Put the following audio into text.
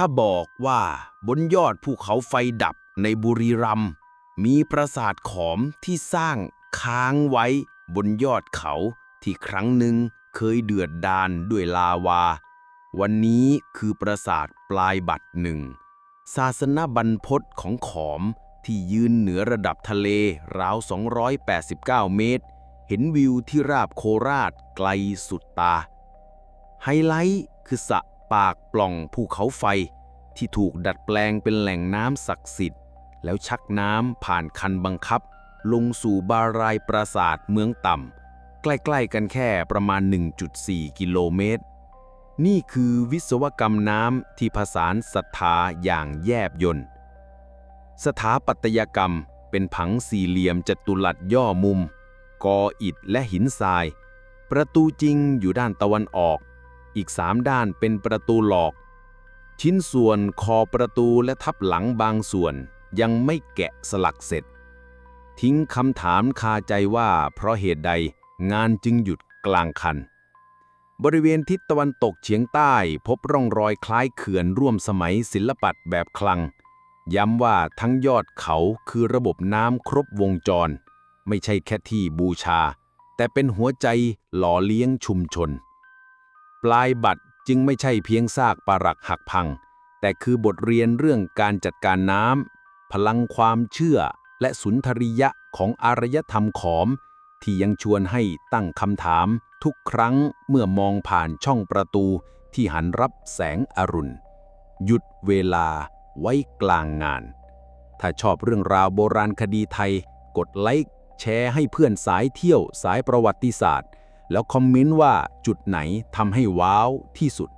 ถ้าบอกว่าบนยอดภูเขาไฟดับในบุรีรัมย์มีปราสาทขอมที่สร้างค้างไว้บนยอดเขาที่ครั้งหนึ่งเคยเดือดดานด้วยลาวา วันนี้คือปราสาทปลายบัตรหนึ่ง ศาสนบรรพตของขอมที่ยืนเหนือระดับทะเลราว 289 เมตร เห็นวิวที่ราบโคราชไกลสุดตา ไฮไลท์คือสระ ปากปล่องภูเขาไฟ ที่ถูกดัดแปลงเป็นแหล่งน้ำศักดิ์สิทธิ์ แล้วชักน้ำผ่านคันบังคับ ลงสู่บารายปราสาทเมืองต่ำ ใกล้ๆกันแค่ประมาณ 1.4 กิโลเมตร นี่คือวิศวกรรมน้ำที่ผสานศรัทธาอย่างแยบยนต์ สถาปัตยกรรมเป็นผังสี่เหลี่ยมจัตุรัสย่อมุม กออิฐและหินทราย ประตูจริงอยู่ด้านตะวันออก อีกสามด้านเป็นประตูหลอก ชิ้นส่วนคอประตูและทับหลังบางส่วนยังไม่แกะสลักเสร็จ ทิ้งคำถามคาใจว่าเพราะเหตุใดงานจึงหยุดกลางคัน บริเวณทิศตะวันตกเฉียงใต้พบร่องรอยคล้ายเขื่อนร่วมสมัยศิลปัตแบบคลัง ย้ำว่าทั้งยอดเขาคือระบบน้ำครบวงจร ไม่ใช่แค่ที่บูชา แต่เป็นหัวใจหล่อเลี้ยงชุมชน ปลายบัตรจึงไม่ใช่เพียงซากปรักหักพัง แต่คือบทเรียนเรื่องการจัดการน้ำพลังความเชื่อและสุนทรียะของอารยธรรมขอม ที่ยังชวนให้ตั้งคำถาม ทุกครั้งเมื่อมองผ่านช่องประตูที่หันรับแสงอรุณ หยุดเวลาไว้กลางงาน ถ้าชอบเรื่องราวโบราณคดีไทย กดไลค์แชร์ให้เพื่อนสายเที่ยวสายประวัติศาสตร์ แล้วคอมเมนต์ว่าจุดไหนทำให้ว้าวที่สุด